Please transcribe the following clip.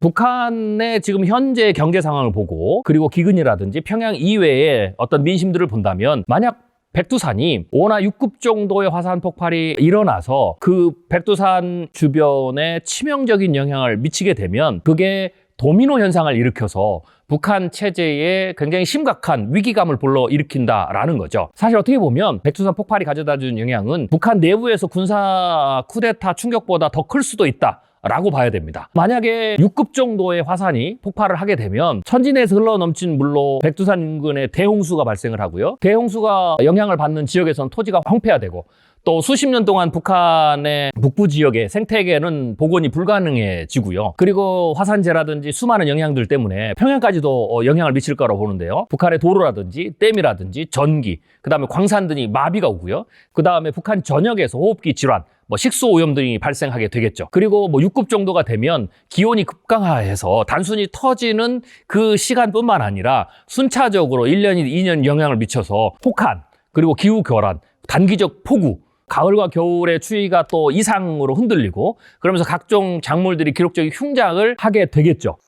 북한의 지금 현재 경제 상황을 보고 그리고 기근이라든지 평양 이외의 어떤 민심들을 본다면 만약 백두산이 5나 6급 정도의 화산 폭발이 일어나서 그 백두산 주변에 치명적인 영향을 미치게 되면 그게 도미노 현상을 일으켜서 북한 체제에 굉장히 심각한 위기감을 불러 일으킨다라는 거죠. 사실 어떻게 보면 백두산 폭발이 가져다 준 영향은 북한 내부에서 군사 쿠데타 충격보다 더 클 수도 있다. 라고 봐야 됩니다. 만약에 6급 정도의 화산이 폭발을 하게 되면 천진에서 흘러넘친 물로 백두산 인근에 대홍수가 발생을 하고요. 대홍수가 영향을 받는 지역에선 토지가 황폐화되고 또 수십 년 동안 북한의 북부 지역의 생태계는 복원이 불가능해지고요. 그리고 화산재라든지 수많은 영향들 때문에 평양까지도 어, 영향을 미칠 거라고 보는데요. 북한의 도로라든지 댐이라든지 전기, 그 다음에 광산 등이 마비가 오고요. 그 다음에 북한 전역에서 호흡기 질환, 뭐 식수 오염 등이 발생하게 되겠죠. 그리고 뭐 6급 정도가 되면 기온이 급강하해서 단순히 터지는 그 시간뿐만 아니라 순차적으로 1년이 2년 영향을 미쳐서 폭한, 그리고 기후 교란, 단기적 폭우, 가을과 겨울의 추위가 또 이상으로 흔들리고 그러면서 각종 작물들이 기록적인 흉작을 하게 되겠죠.